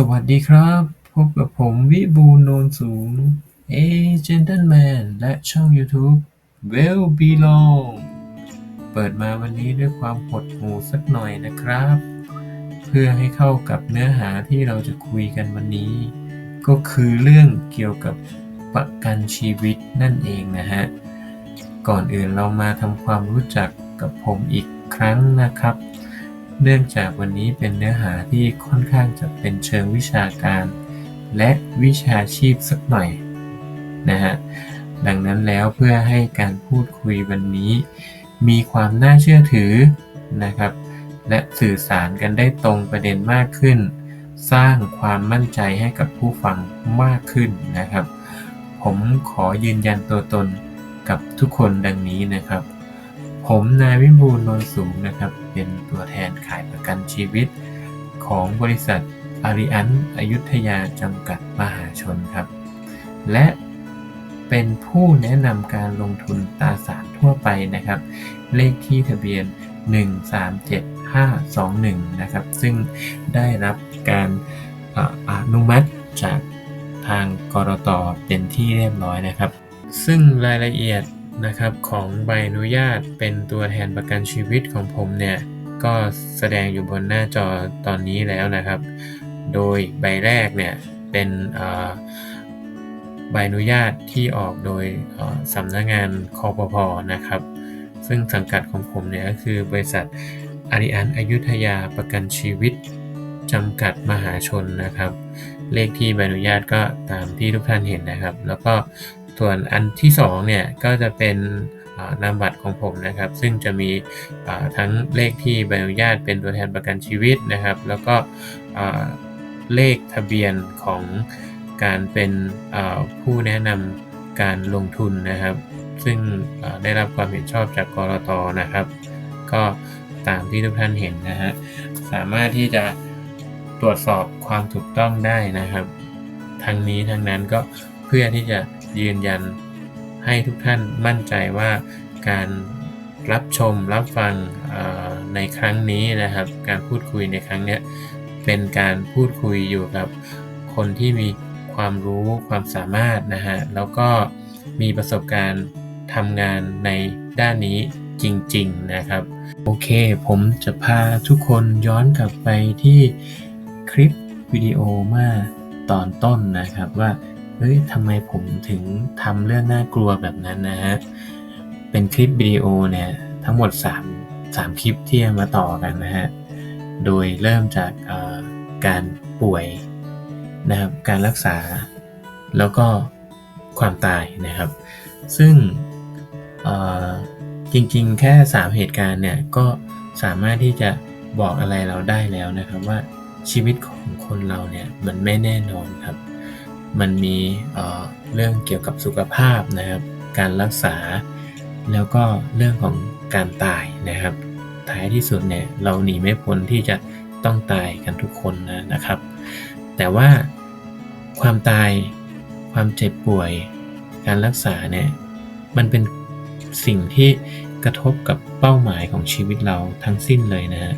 สวัสดีครับ พบกับผมวิบูลโนนสูง เอเจน t l e m a n และช่อง YouTube Well Belong เปิดมาวันนี้ด้วยความหดหู่สักหน่อยนะครับ เพื่อให้เข้ากับเนื้อหาที่เราจะคุยกันวันนี้ ก็คือเรื่องเกี่ยวกับประกันชีวิตนั่นเองนะฮะ ก่อนอื่นเรามาทำความรู้จักกับผมอีกครั้งนะครับ เนื่องจากวันนี้เป็นเนื้อหาที่ค่อนข้างจะเป็นเชิงวิชาการ และวิชาชีพสักหน่อยนะฮะ ดังนั้นแล้วเพื่อให้การพูดคุยวันนี้ มีความน่าเชื่อถือนะครับ และสื่อสารกันได้ตรงประเด็นมากขึ้น สร้างความมั่นใจให้กับผู้ฟังมากขึ้นนะครับ ผมขอยืนยันตัวตนกับทุกคนดังนี้นะครับ ผมนายวิบูลนนสูงนะครับ เป็นตัวแทนขายประกันชีวิต ของบริษัทอาริอันอยุธยาจำกัดมหาชนครับ และเป็นผู้แนะนำการลงทุนตราสารทั่วไปนะครับ เลขที่ทะเบียน 137521 นะครับ ซึ่งได้รับการเอ่ออนุมัติจากทางกรตเป็นที่เรียบร้อยนะครับ ซึ่งรายละเอียด นะครับของใบอนุญาตเป็นตัวแทนประกันชีวิตของผมเนี่ยก็แสดงอยู่บนหน้าจอตอนนี้แล้วนะครับ โดยใบแรกเนี่ยเป็นใบอนุญาตที่ออกโดยสำนักงานคอปพอนะครับ ซึ่งสังกัดของผมเนี่ยก็คือบริษัทอาริอันอายุธยาประกันชีวิตจำกัดมหาชนนะครับ เลขที่ใบอนุญาตก็ตามที่ทุกท่านเห็นนะครับ แล้วก็ ส่วนอันที่สองเนี่ยก็จะเป็นนามบัตรของผมนะครับ ซึ่งจะมีทั้งเลขที่ใบอนุญาตเป็นตัวแทนประกันชีวิตนะครับ แล้วก็เลขทะเบียนของการเป็นผู้แนะนำการลงทุนนะครับ ซึ่งได้รับความเห็นชอบจากกรตนะครับ ก็ตามที่ทุกท่านเห็นนะฮะสามารถที่จะตรวจสอบความถูกต้องได้นะครับ ทั้งนี้ทั้งนั้นก็เพื่อที่จะ ยืนยัน ให้ทุกท่านมั่นใจว่าการรับชมรับฟังในครั้งนี้นะครับ การพูดคุยในครั้งนี้เป็นการพูดคุยอยู่กับคนที่มีความรู้ความสามารถนะฮะแล้วก็มีประสบการณ์ทำงานในด้านนี้จริง ๆนะครับ โอเค ผมจะพาทุกคนย้อนกลับไปที่คลิปวิดีโอมื่อตอนต้นนะครับว่า เฮ้ยทำไมผมถึงทำเรื่องน่ากลัวแบบนั้นนะฮะ เป็นคลิปวิดีโอเนี่ยทั้งหมด 3 3 คลิปที่มาต่อกันนะฮะ โดยเริ่มจากการป่วยนะครับ การรักษา แล้วก็ความตายนะครับ ซึ่งจริงๆ แค่ 3 เหตุการณ์เนี่ยก็สามารถที่จะบอกอะไรเราได้แล้วนะครับว่าชีวิตของคนเราเนี่ยมันไม่แน่นอนครับ มันมีเเรื่องเกี่ยวกับสุขภาพนะครับ การรักษา แล้วก็เรื่องของการตายนะครับ ท้ายที่สุดเนี่ยเราหนีไม่พ้นที่จะต้องตายกันทุกคนนะนะครับ แต่ว่าความตายความเจ็บป่วย การรักษาเนี่ยมันเป็นสิ่งที่กระทบกับเป้าหมายของชีวิตเราทั้งสิ้นเลยนะฮะ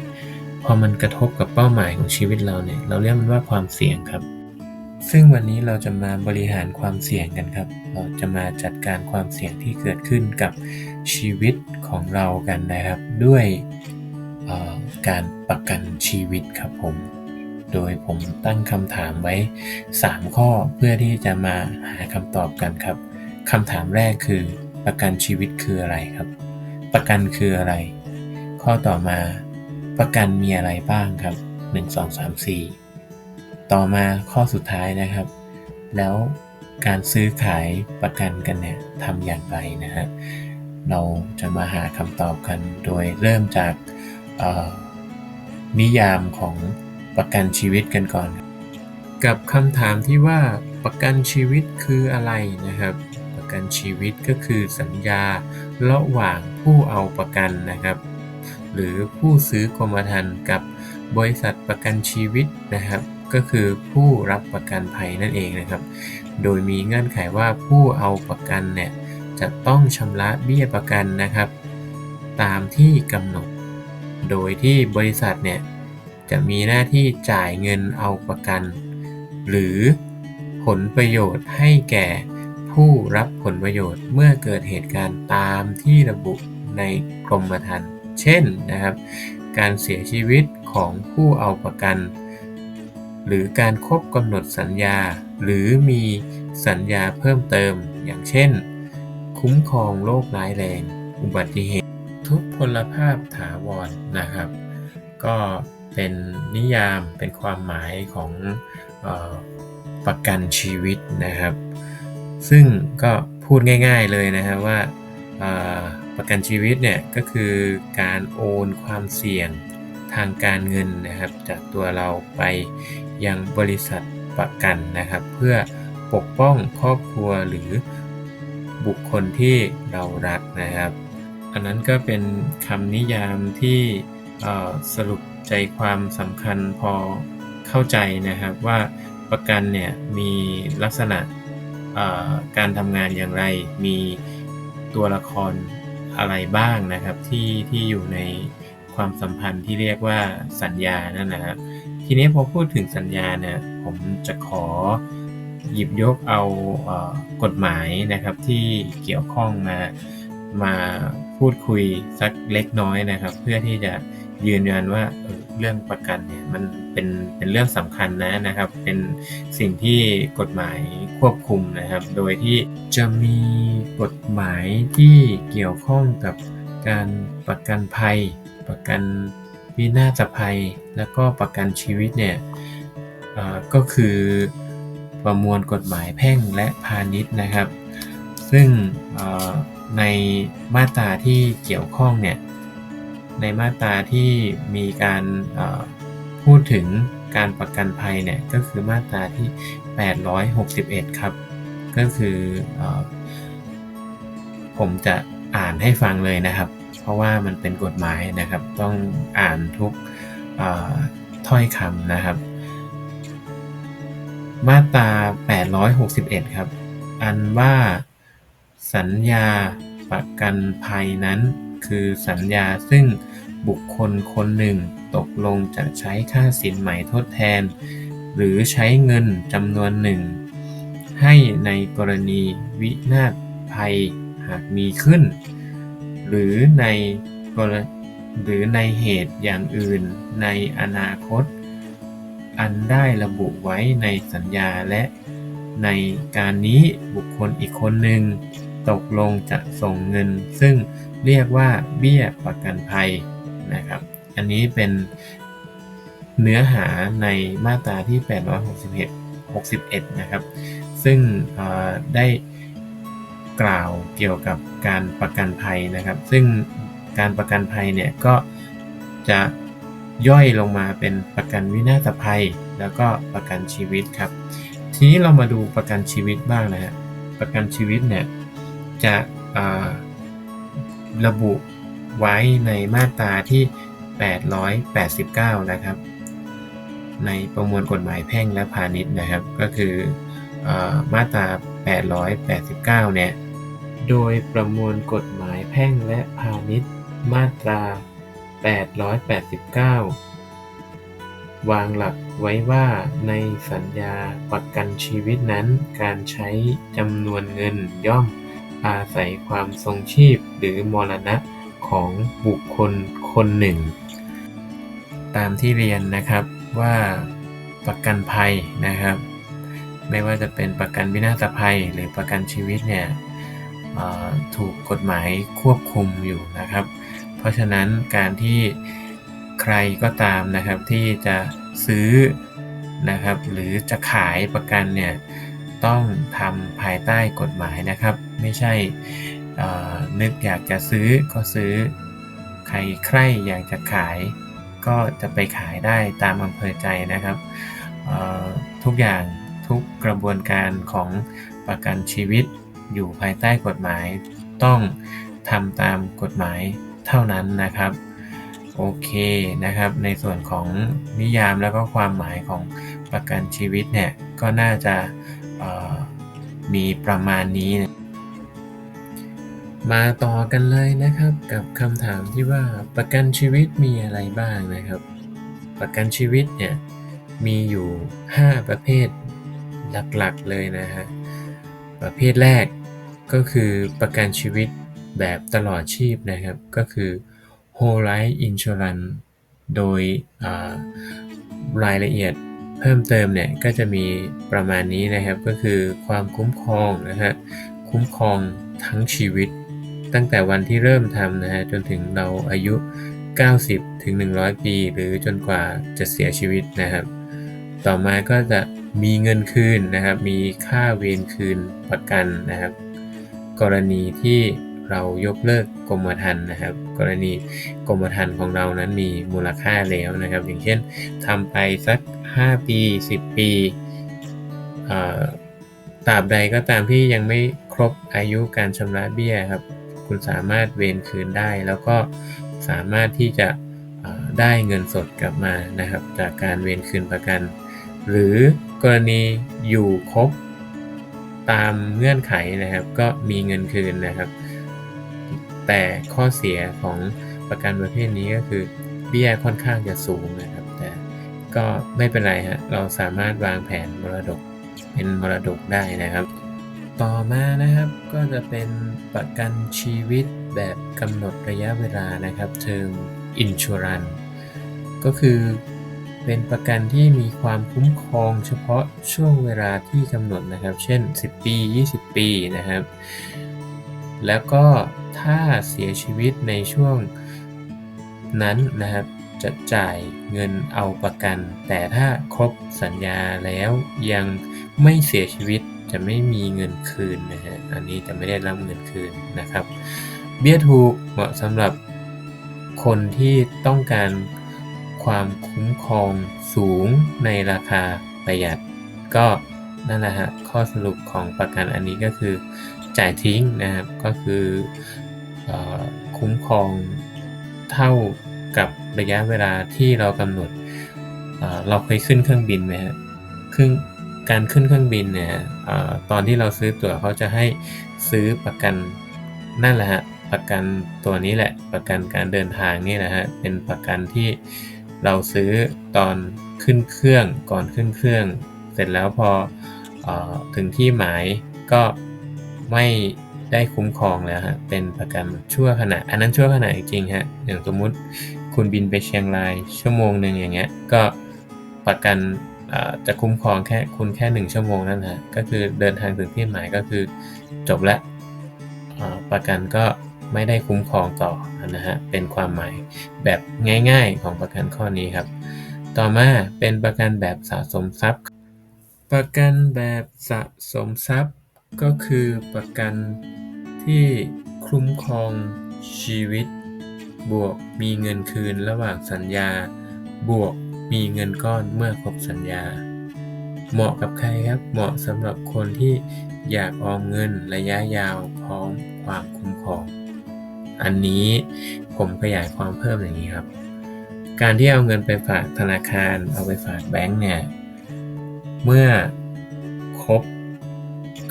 พอมันกระทบกับเป้าหมายของชีวิตเราเนี่ย เราเรียกมันว่าความเสี่ยงครับ ซึ่งวันนี้เราจะมาบริหารความเสี่ยงกันครับ เราจะมาจัดการความเสี่ยงที่เกิดขึ้นกับชีวิตของเรากันนะครับ ด้วยการประกันชีวิตครับผม โดยผมตั้งคำถามไว้ 3 ข้อเพื่อที่จะมาหาคำตอบกันครับคำถามแรกคือประกันชีวิตคืออะไรครับ ประกันคืออะไร ข้อต่อมา ประกันมีอะไรบ้างครับ 1 2 3 4 ต่อมาข้อสุดท้ายนะครับ แล้วการซื้อขายประกันกันเนี่ยทำอย่างไรนะฮะเราจะมาหาคำตอบกันโดยเริ่มจากนิยามของประกันชีวิตกันก่อน กับคำถามที่ว่าประกันชีวิตคืออะไรนะครับ ประกันชีวิตก็คือสัญญาระหว่างผู้เอาประกันนะครับ หรือผู้ซื้อกรมธรรม์กับบริษัทประกันชีวิตนะครับ ก็คือผู้รับประกันภัยนั่นเองนะครับ โดยมีเงื่อนไขว่าผู้เอาประกันเนี่ยจะต้องชำระเบี้ยประกันนะครับ ตามที่กำหนด โดยที่บริษัทเนี่ยจะมีหน้าที่จ่ายเงินเอาประกัน หรือผลประโยชน์ให้แก่ผู้รับผลประโยชน์เมื่อเกิดเหตุการณ์ตามที่ระบุในกรมธรรม์เช่นนะครับ การเสียชีวิตของผู้เอาประกัน หรือการครบกำหนดสัญญา หรือมีสัญญาเพิ่มเติม อย่างเช่น คุ้มครองโรคร้ายแรง อุบัติเหตุ ทุพพลภาพถาวรนะครับ ก็เป็นนิยามเป็นความหมายของออประกันชีวิตนะครับ ซึ่งก็พูดง่าย ๆเลยนะครับว่าประกันชีวิตเนี่ยก็คือการโอนความเสี่ยง ทางการเงินนะครับ จากตัวเราไปยังบริษัทประกันนะครับ เพื่อปกป้องครอบครัวหรือบุคคลที่เรารักนะครับ อันนั้นก็เป็นคำนิยามที่สรุปใจความสำคัญพอเข้าใจนะครับว่าประกันเนี่ยมีลักษณะการทำงานอย่างไร มีตัวละครอะไรบ้างนะครับที่ที่อยู่ใน ความสัมพันธ์ที่เรียกว่าสัญญานั่นนะครับทีนี้พอพูดถึงสัญญาเนี่ยผมจะขอหยิบยกเอาเออกฎหมายนะครับที่เกี่ยวข้องมามาพูดคุยสักเล็กน้อยนะครับ เพื่อที่จะยืนยันว่าเออเรื่องประกันเนี่ยมันเป็นเป็นเรื่องสำคัญนะนะครับ เป็นสิ่งที่กฎหมายควบคุมนะครับ โดยที่จะมีกฎหมายที่เกี่ยวข้องกับการประกันภัย ประกันวินาศภัย แล้วก็ประกันชีวิตเนี่ยก็คือประมวลกฎหมายแพ่งและพาณิชย์นะครับ ซึ่งในมาตราที่เกี่ยวข้องเนี่ยในมาตราที่มีการพูดถึงการประกันภัยเนี่ยก็คือมาตราที่ 861 ครับ ก็คืออผมจะอ่านให้ฟังเลยนะครับ ราะว่ามันเป็นกฎหมายนะครับ ต้องอ่านทุกถ้อยคำนะครับ มาตรา 861 ครับ อันว่าสัญญาประกันภัยนั้นคือสัญญาซึ่งบุคคลคนหนึ่งตกลงจะใช้ค่าสินใหม่ทดแทน หรือใช้เงินจำนวนหนึ่ง ให้ในกรณีวินาศภัยหากมีขึ้น หรือในกรหรือในเหตุอย่างอื่นในอนาคต อันได้ระบุไว้ในสัญญาและในการนี้บุคคลอีกคนหนึ่ง ตกลงจะส่งเงิน ซึ่งเรียกว่าเบี้ยประกันภัยนะครับ อันนี้เป็นเนื้อหาในมาตราที่ 861 61 นะครับ ซึ่งได้ กล่าวเกี่ยวกับการประกันภัยนะครับ ซึ่งการประกันภัยเนี่ยก็จะย่อยลงมาเป็นประกันวินาศภัย แล้วก็ประกันชีวิตครับ ทีนี้เรามาดูประกันชีวิตบ้างนะฮะประกันชีวิตเนี่ยจะระบุไว้ในมาตราที่ 889 นะครับ ในประมวลกฎหมายแพ่งและพาณิชย์นะครับ ก็คืออมาตรา 889 เนี่ย โดยประมวลกฎหมายแพ่งและพาณิชย์ มาตรา 889 วางหลักไว้ว่าในสัญญาประกันชีวิตนั้น การใช้จำนวนเงินย่อมอาศัยความทรงชีพหรือมรณะของบุคคลคนหนึ่ง ตามที่เรียนนะครับว่าประกันภัยนะครับ ไม่ว่าจะเป็นประกันวินาศภัยหรือประกันชีวิตเนี่ย ถูกกฎหมายควบคุมอยู่นะครับ เพราะฉะนั้นการที่ใครก็ตามนะครับที่จะซื้อนะครับหรือจะขายประกันเนี่ยต้องทำภายใต้กฎหมายนะครับ ไม่ใช่นึกอยากจะซื้อก็ซื้อ ใครใครอยากจะขาย ก็จะไปขายได้ตามอำเภอใจนะครับทุกอย่างทุกกระบวนการของประกันชีวิต อยู่ภายใต้กฎหมาย ต้องทำตามกฎหมายเท่านั้นนะครับ โอเคนะครับ ในส่วนของนิยามแล้วก็ความหมายของประกันชีวิตเนี่ยก็น่าจะมีประมาณนี้ มาต่อกันเลยนะครับกับคำถามที่ว่าประกันชีวิตมีอะไรบ้างนะครับ ประกันชีวิตเนี่ยมีอยู่ 5 ประเภทหลักๆเลยนะฮะประเภทแรก ก็คือประกันชีวิตแบบตลอดชีพนะครับ ก็คือ whole life insurance โดยรายละเอียดเพิ่มเติมเนี่ยก็จะมีประมาณนี้นะครับก็คือความคุ้มครองนะฮะคุ้มครองทั้งชีวิต ตั้งแต่วันที่เริ่มทำนะฮะจนถึงเราอายุ 90 ถึง 100 ปี หรือจนกว่าจะเสียชีวิตนะครับ ต่อมาก็จะมีเงินคืนนะครับ มีค่าเวรคืนประกันนะครับ กรณีที่เรายกเลิกกรมธรรม์นะครับ กรณีกรมธรรม์ของเรานั้นมีมูลค่าแล้วนะครับ อย่างเช่นทำไปสัก 5 ปี 10 ปีตราบใดก็ตามที่ยังไม่ครบอายุการชำระเบี้ยครับ คุณสามารถเวนคืนได้ แล้วก็สามารถที่จะได้เงินสดกลับมานะครับ จากการเวนคืนประกัน หรือกรณีอยู่ครบ ตามเงื่อนไขนะครับ ก็มีเงินคืนนะครับ แต่ข้อเสียของประกันประเภทนี้ก็คือเบี้ยค่อนข้างจะสูงนะครับ แต่ก็ไม่เป็นไรฮะเราสามารถวางแผนมรดกเป็นมรดกได้นะครับ ต่อมานะครับก็จะเป็นประกันชีวิตแบบกำหนดระยะเวลานะครับ เชิงอินชูรันก็คือ เป็นประกันที่มีความคุ้มครองเฉพาะช่วงเวลาที่กำหนดนะครับ เช่น 10 ปี 20 ปีนะครับ แล้วก็ถ้าเสียชีวิตในช่วงนั้นนะครับจะจ่ายเงินเอาประกัน แต่ถ้าครบสัญญาแล้วยังไม่เสียชีวิตจะไม่มีเงินคืนนะฮะ อันนี้จะไม่ได้รับเงินคืนนะครับ เบี้ยถูกเหมาะสำหรับคนที่ต้องการ ความคุ้มครองสูงในราคาประหยัด ก็นั่นแหละฮะข้อสรุปของประกันอันนี้ก็คือจ่ายทิ้งนะครับก็คือคุ้มครองเท่ากับระยะเวลาที่เรากำหนดเราเคยขึ้นเครื่องบินไหมครับขึ้นการขึ้นเครื่องบินเนี่ยอตอนที่เราซื้อตั๋วเขาจะให้ซื้อประกันนั่นแหละฮะประกันตัวนี้แหละประกันการเดินทางนี่แหละฮะเป็นประกันที่ เราซื้อตอนขึ้นเครื่องก่อนขึ้นเครื่อง เสร็จแล้วพออถึงที่หมายก็ไม่ได้คุ้มครองแล้วฮะเป็นประกันชั่วขณะ อันนั้นชั่วขณะจริงฮะอย่างสมมุติคุณบินไปเชียงรายชั่วโมงหนึ่งอย่างเงี้ยก็ประกันจะคุ้มครองแค่คุณแค่หนึ่งชั่วโมงนั่นฮะก็คือเดินทางถึงที่หมายก็คือจบแล้วประกันก็ ไม่ได้คุ้มครองต่อนะฮะเป็นความหมายแบบง่ายๆของประกันข้อนี้ครับ ต่อมาเป็นประกันแบบสะสมทรัพย์ ประกันแบบสะสมทรัพย์ ก็คือประกันที่คุ้มครองชีวิต บวกมีเงินคืนระหว่างสัญญา บวกมีเงินก้อนเมื่อครบสัญญา เหมาะกับใครครับ เหมาะสำหรับคนที่อยากออมเงินระยะยาวพร้อมความคุ้มครอง อันนี้ผมขยายความเพิ่มอย่างนี้ครับ การที่เอาเงินไปฝากธนาคาร เอาไปฝากแบงก์เนี่ย เมื่อครบ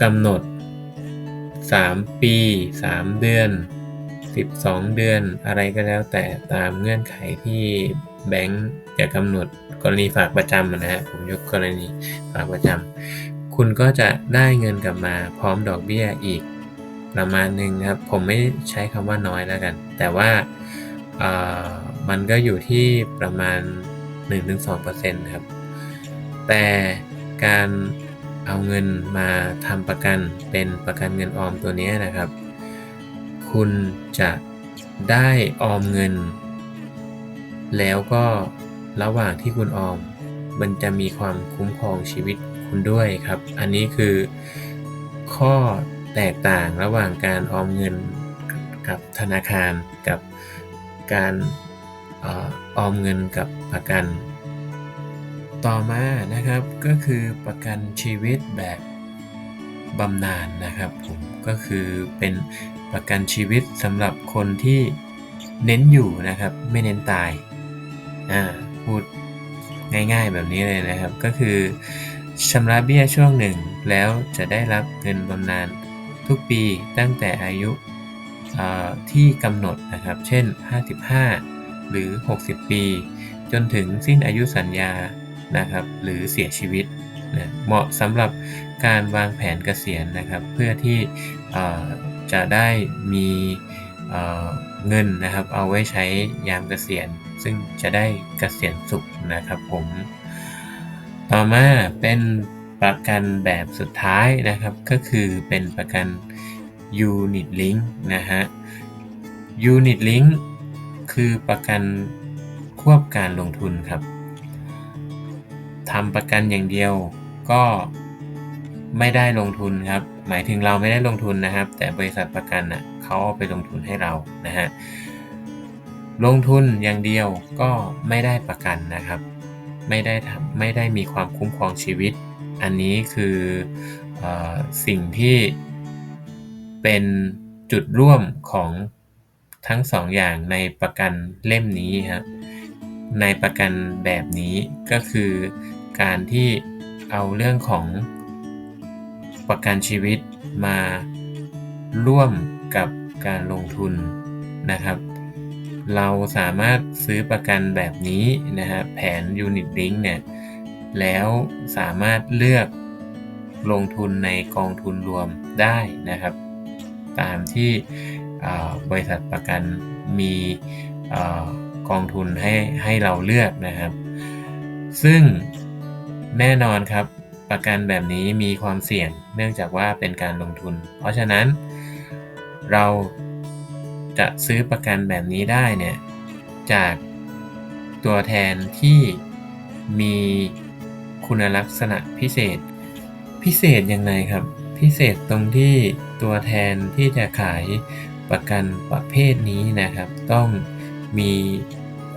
กำหนด 3 ปี 3 เดือน 12 เดือน อะไรก็แล้วแต่ตามเงื่อนไขที่แบงก์จะกำหนดกรณีฝากประจำนะฮะผมยกกรณีฝากประจำคุณก็จะได้เงินกลับมาพร้อมดอกเบี้ยอีก ประมาณหนึ่งครับ ผมไม่ใช้คำว่าน้อยแล้วกัน แต่ว่ามันก็อยู่ที่ประมาณ 1-2%ครับ แต่การเอาเงินมาทำประกันเป็นประกันเงินออมตัวนี้นะครับ คุณจะได้ออมเงิน แล้วก็ระหว่างที่คุณออม มันจะมีความคุ้มครองชีวิตคุณด้วยครับ อันนี้คือข้อ แตกต่างระหว่างการออมเงินกับธนาคารกับการออมเงินกับประกัน ต่อมานะครับก็คือประกันชีวิตแบบบำนาญนนะครับผมก็คือเป็นประกันชีวิตสำหรับคนที่เน้นอยู่นะครับไม่เน้นตายอ่าพูดง่ายๆแบบนี้เลยนะครับ ก็คือชำระเบี้ยช่วงหนึ่งแล้วจะได้รับเงินบำนาญ ทุกปีตั้งแต่อายุที่กำหนดนะครับ เช่น 55 หรือ 60 ปี จนถึงสิ้นอายุสัญญานะครับ หรือเสียชีวิตนะเหมาะสำหรับการวางแผนเกษียณนะครับ เพื่อที่จะได้มีเงินนะครับ เอาไว้ใช้ยามเกษียณ ซึ่งจะได้เกษียณสุขนะครับผม ต่อมาเป็น ประกันแบบสุดท้ายนะครับ ก็คือเป็นประกัน Unit Link นะฮะ Unit Link คือประกันควบการลงทุนครับทำประกันอย่างเดียวก็ไม่ได้ลงทุนครับ หมายถึงเราไม่ได้ลงทุนนะครับ แต่บริษัทประกันนะ่ะเขาเอาไปลงทุนให้เรานะฮะลงทุนอย่างเดียวก็ไม่ได้ประกันนะครับ ไม่ได้ทำไม่ได้มีความคุ้มครองชีวิต อันนี้คืออสิ่งที่เป็นจุดร่วมของทั้งสองอย่างในประกันเล่มนี้ครับในประกันแบบนี้ก็คือการที่เอาเรื่องของประกันชีวิตมาร่วมกับการลงทุนนะครับ เราสามารถซื้อประกันแบบนี้นะฮะแผน Unit Link เนี่ย แล้วสามารถเลือกลงทุนในกองทุนรวมได้นะครับ ตามที่บริษัทประกันมีกองทุนให้ให้เราเลือกนะครับ ซึ่งแน่นอนครับประกันแบบนี้มีความเสี่ยงเนื่องจากว่าเป็นการลงทุน เพราะฉะนั้นเราจะซื้อประกันแบบนี้ได้เนี่ยจากตัวแทนที่มี คุณลักษณะพิเศษ พิเศษยังไงครับ พิเศษตรงที่ตัวแทนที่จะขายประกันประเภทนี้นะครับ ต้องมี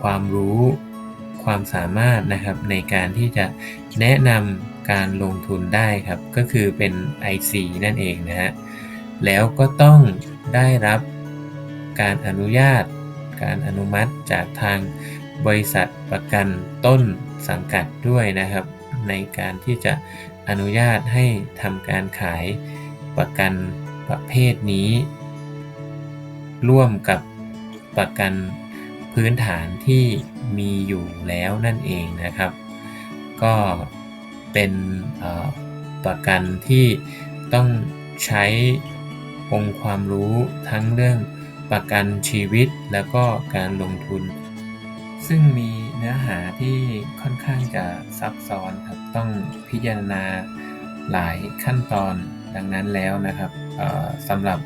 ความรู้ความสามารถนะครับในการที่จะแนะนำการลงทุนได้ครับ ก็คือเป็น IC นั่นเองนะฮะแล้วก็ต้องได้รับการอนุญาต การอนุมัติจากทางบริษัทประกันต้นสังกัดด้วยนะครับ ในการที่จะอนุญาตให้ทำการขายประกันประเภทนี้ ร่วมกับประกันพื้นฐานที่มีอยู่แล้วนั่นเองนะครับ ก็เป็นประกันที่ต้องใช้องค์ความรู้ทั้งเรื่องประกันชีวิตแล้วก็การลงทุน ซึ่งมีเนื้อหาที่ค่อนข้างจะซับซ้อนครับต้องพิจารณาหลายขั้นตอนดังนั้นแล้วนะครับสำหรับ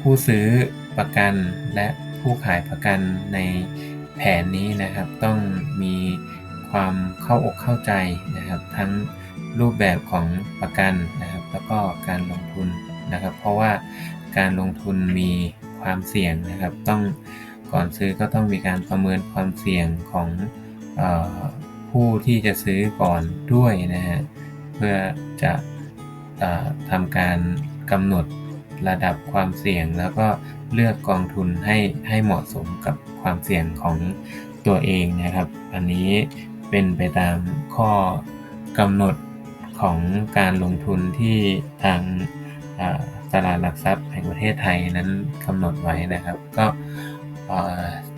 ผู้ซื้อประกันและผู้ขายประกันในแผนนี้นะครับ ต้องมีความเข้าอกเข้าใจนะครับ ทั้งรูปแบบของประกันนะครับ แล้วก็การลงทุนนะครับ เพราะว่าการลงทุนมีความเสี่ยงนะครับต้อง ก่อนซื้อก็ต้องมีการประเมินความเสี่ยงของออผู้ที่จะซื้อก่อนด้วยนะฮะเพื่อจะทำการกำหนดระดับความเสี่ยง แล้วก็เลือกกองทุนให้ให้เหมาะสมกับความเสี่ยงของตัวเองนะครับ อันนี้เป็นไปตามข้อกำหนดของการลงทุนที่ทางตลาดหลักทรัพย์แห่งประเทศไทยนั้นกำหนดไว้นะครับ ก็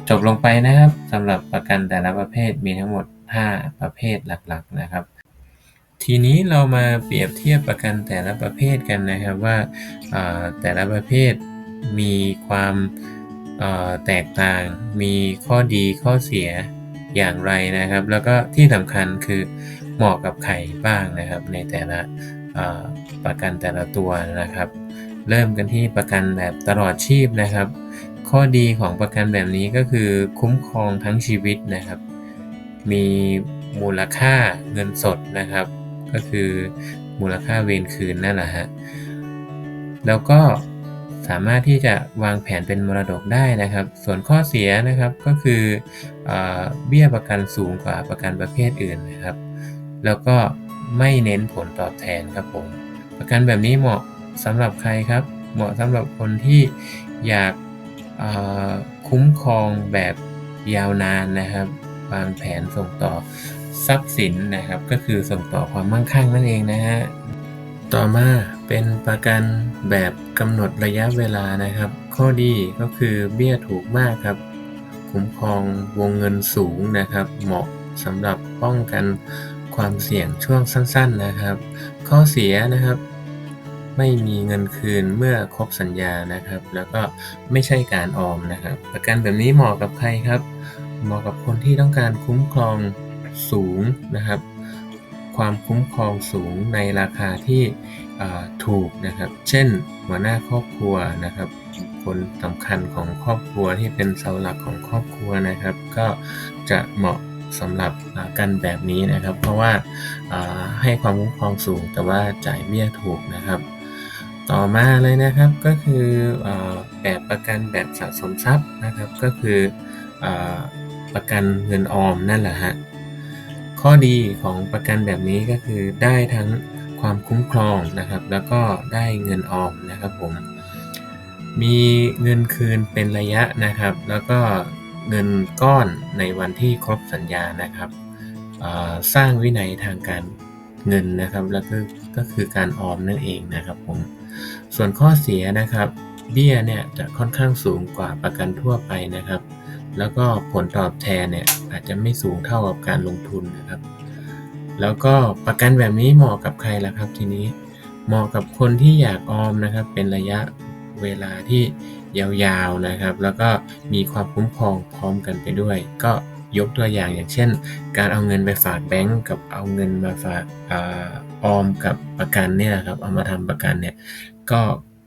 จบลงไปนะครับสำหรับประกันแต่ละประเภทมีทั้งหมด 5 ประเภทหลักๆนะครับ ทีนี้เรามาเปรียบเทียบประกันแต่ละประเภทกันนะครับว่าแต่ละประเภทมีความแตกต่างมีข้อดีข้อเสียอย่างไรนะครับ แล้วก็ที่สำคัญคือเหมาะกับใครบ้างนะครับ ในแต่ละประกันแต่ละตัวนะครับ เริ่มกันที่ประกันแบบตลอดชีพนะครับ ข้อดีของประกันแบบนี้ก็คือคุ้มครองทั้งชีวิตนะครับ มีมูลค่าเงินสดนะครับ ก็คือมูลค่าเวรคืนนั่นแหละฮะแล้วก็สามารถที่จะวางแผนเป็นมรดกได้นะครับ ส่วนข้อเสียนะครับก็คืออเบี้ยประกันสูงกว่าประกันประเภทอื่นนะครับ แล้วก็ไม่เน้นผลตอบแทนครับผมประกันแบบนี้เหมาะสำหรับใครครับ เหมาะสำหรับคนที่อยาก คุ้มครองแบบยาวนานนะครับวางแผนส่งต่อทรัพย์สินนะครับ ก็คือส่งต่อความมั่งคั่งนั่นเองนะฮะต่อมาเป็นประกันแบบกำหนดระยะเวลานะครับ ข้อดีก็คือเบี้ยถูกมากครับ คุ้มครองวงเงินสูงนะครับ เหมาะสำหรับป้องกันความเสี่ยงช่วงสั้น ๆนะครับ ข้อเสียนะครับ ไม่มีเงินคืนเมื่อครบสัญญานะครับ แล้วก็ไม่ใช่การออมนะครับ ประกันแบบนี้เหมาะกับใครครับ เหมาะกับคนที่ต้องการคุ้มครองสูงนะครับ ความคุ้มครองสูงในราคาที่ถูกนะครับ เช่น หัวหน้าครอบครัวนะครับคนสำคัญของครอบครัวที่เป็นเสาหลักของครอบครัวนะครับ ก็จะเหมาะสำหรับกันแบบนี้นะครับ เพราะว่าให้ความคุ้มครองสูงแต่ว่าจ่ายเบี้ยถูกนะครับ ต่อมาเลยนะครับก็คือแบบประกันแบบสะสมทรัพย์นะครับก็คือประกันเงินออมนั่นแหละฮะข้อดีของประกันแบบนี้ก็คือได้ทั้งความคุ้มครองนะครับ แล้วก็ได้เงินออมนะครับผมมีเงินคืนเป็นระยะนะครับ แล้วก็เงินก้อนในวันที่ครบสัญญานะครับสร้างวินัยทางการเงินนะครับ แล้วก็ก็คือการออมนั่นเองนะครับผม ส่วนข้อเสียนะครับ เบี้ยเนี่ยจะค่อนข้างสูงกว่าประกันทั่วไปนะครับ แล้วก็ผลตอบแทนเนี่ยอาจจะไม่สูงเท่ากับการลงทุนนะครับ แล้วก็ประกันแบบนี้เหมาะกับใครล่ะครับทีนี้ เหมาะกับคนที่อยากออมนะครับ เป็นระยะเวลาที่ยาวๆนะครับ แล้วก็มีความคุ้มครองพร้อมกันไปด้วย ก็ ยกตัวอย่างอย่างเช่น การเอาเงินไปฝากแบงก์กับเอาเงินมาฝากออมกับประกันเนี่ยครับเอามาทำประกันเนี่ยก็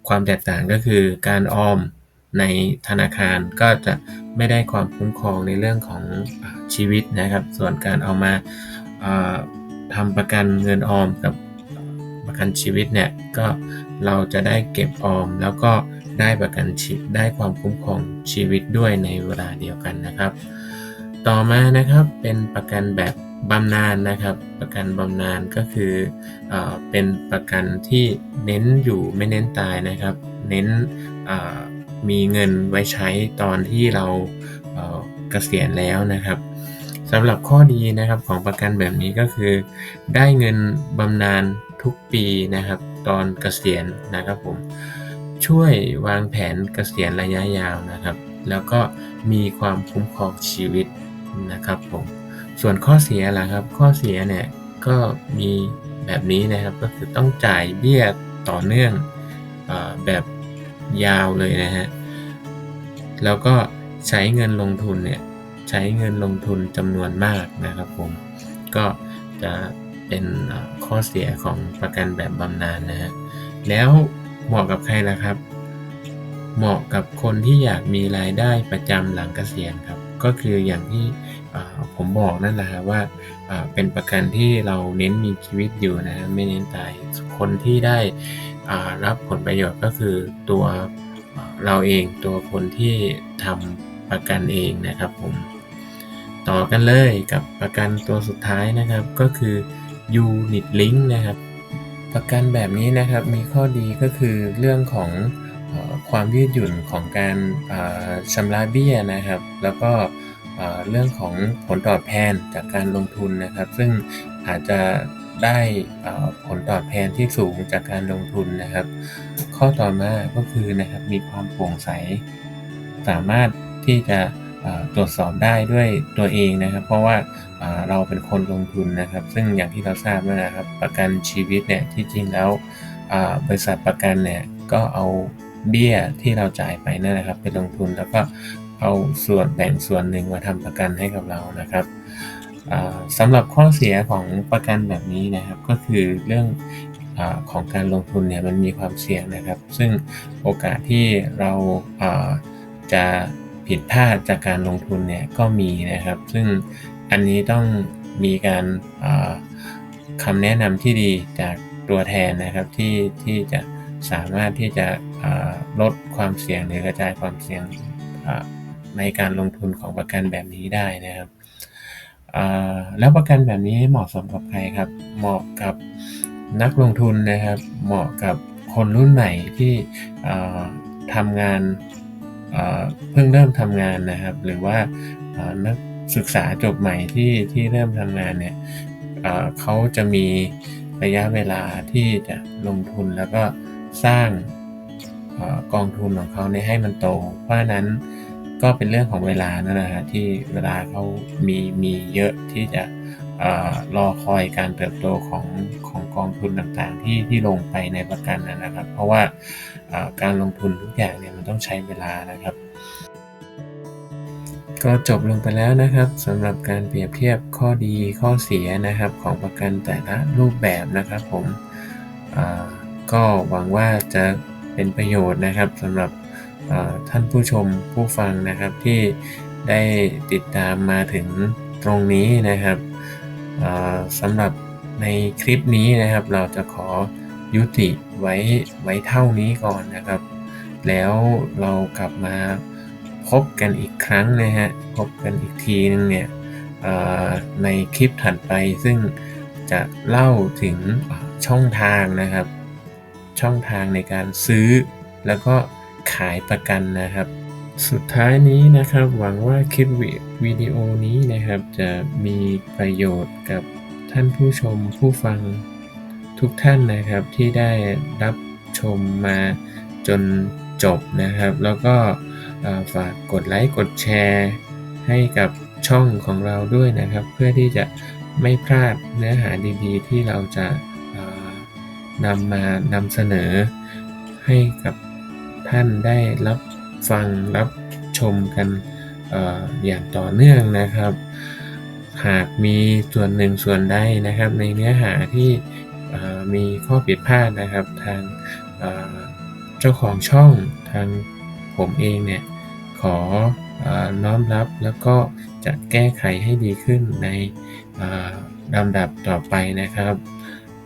ความแตกต่างก็คือการออมในธนาคารก็จะไม่ได้ความคุ้มครองในเรื่องของชีวิตนะครับ ส่วนการเอามาทำประกันเงินออมกับประกันชีวิตเนี่ยก็เราจะได้เก็บออมแล้วก็ได้ประกันชีได้ความคุ้มครองชีวิตด้วยในเวลาเดียวกันนะครับ ต่อมานะครับเป็นประกันแบบบำนาญนะครับ ประกันบำนาญก็คืออเป็นประกันที่เน้นอยู่ไม่เน้นตายนะครับ เน้นมีเงินไว้ใช้ตอนที่เราเกษียณแล้วนะครับสำหรับข้อดีนะครับของประกันแบบนี้ก็คือ ได้เงินบำนาญทุกปีนะครับ ตอนเกษียณนะครับผมช่วยวางแผนเกษียณระยะยาวนะครับ แล้วก็มีความคุ้มครองชีวิต นะครับผมส่วนข้อเสียล่ะครับ ข้อเสียเนี่ยก็มีแบบนี้นะครับก็คือต้องจ่ายเบี้ยต่อเนื่องอแบบยาวเลยนะฮะแล้วก็ใช้เงินลงทุนเนี่ยใช้เงินลงทุนจำนวนมากนะครับผมก็จะเป็นข้อเสียของประกันแบบบำนาญนะฮะแล้วเหมาะกับใครล่ะครับ เหมาะกับคนที่อยากมีรายได้ประจำหลังเกษียณครับ ก็คืออย่างที่ผมบอกนั่นแหละครับว่าเป็นประกันที่เราเน้นมีชีวิตอยู่นะไม่เน้นตายคนที่ได้รับผลประโยชน์ก็คือตัวเราเองตัวคนที่ทำประกันเองนะครับผมต่อกันเลยกับประกันตัวสุดท้ายนะครับก็คือ Unit Link นะครับ ประกันแบบนี้นะครับมีข้อดีก็คือเรื่องของ ความยืดหยุ่นของการชำระเบี้ยนะครับ แล้วก็เรื่องของผลตอบแทนจากการลงทุนนะครับ ซึ่งอาจจะได้ผลตอบแทนที่สูงจากการลงทุนนะครับ ข้อต่อมาก็คือนะครับมีความโปร่งใส สามารถที่จะตรวจสอบได้ด้วยตัวเองนะครับ เพราะว่าเราเป็นคนลงทุนนะครับ ซึ่งอย่างที่เราทราบนะครับ ประกันชีวิตเนี่ยที่จริงแล้วบริษัทประกันเนี่ยก็เอา เบี้ยที่เราจ่ายไปนั่นนะครับไปลงทุนแล้วก็เอาส่วนแบ่งส่วนหนึ่งมาทำประกันให้กับเรานะครับสำหรับข้อเสียของประกันแบบนี้นะครับ ก็คือเรื่องอของการลงทุนเนี่ยมันมีความเสี่ยงนะครับ ซึ่งโอกาสที่เราจะผิดพลาดจากการลงทุนเนี่ยก็มีนะครับ ซึ่งอันนี้ต้องมีการคำแนะนำที่ดีจากตัวแทนนะครับที่ที่จะสามารถที่จะ ลดความเสี่ยงหรือกระจายความเสี่ยงในการลงทุนของประกันแบบนี้ได้นะครับแล้วประกันแบบนี้เหมาะสมกับใครครับ เหมาะกับนักลงทุนนะครับ เหมาะกับคนรุ่นใหม่ที่ทำงานเพิ่งเริ่มทำงานนะครับ หรือว่านักศึกษาจบใหม่ที่ที่เริ่มทำงานเนี่ยเขาจะมีระยะเวลาที่จะลงทุนแล้วก็สร้าง กองทุนของเขาในให้มันโต เพราะนั้นก็เป็นเรื่องของเวลานั่นแหละที่เวลาเขามีมีเยอะที่จะเอ่อรอคอยการเติบโตของของกองทุนต่างๆ ที่ที่ลงไปในประกันนะครับ เพราะว่าการลงทุนทุกอย่างเนี่ยมันต้องใช้เวลานะครับ ก็จบลงไปแล้วนะครับสำหรับการเปรียบเทียบข้อดีข้อเสียนะครับของประกันแต่ละรูปแบบนะครับผมก็หวังว่าจะ เป็นประโยชน์นะครับสำหรับท่านผู้ชมผู้ฟังนะครับที่ได้ติดตามมาถึงตรงนี้นะครับสำหรับในคลิปนี้นะครับ เราจะขอยุติไว้ไว้เท่านี้ก่อนนะครับ แล้วเรากลับมาพบกันอีกครั้งนะฮะพบกันอีกทีนึงเนี่ยในคลิปถัดไปซึ่งจะเล่าถึงช่องทางนะครับ ช่องทางในการซื้อ แล้วก็ขายประกันนะครับ สุดท้ายนี้นะครับหวังว่าคลิปวิดีโอนี้นะครับ จะมีประโยชน์กับท่านผู้ชมผู้ฟังทุกท่านนะครับที่ได้รับชมมาจนจบนะครับ แล้วก็ฝากกดไลค์กดแชร์ให้กับช่องของเราด้วยนะครับ เพื่อที่จะไม่พลาดเนื้อหาดีๆ ที่เราจะ นำมานำเสนอ ให้กับท่านได้รับฟังรับชมกันอออย่างต่อเนื่องนะครับ หากมีส่วนหนึ่งส่วนใดนะครับ ในเนื้อหาที่มีข้อผิดพลาดนะครับ ทางเจ้าของช่องทางผมเองเนี่ยขออน้อมรับแล้วก็จะแก้ไขให้ดีขึ้นในลำดับต่อไปนะครับ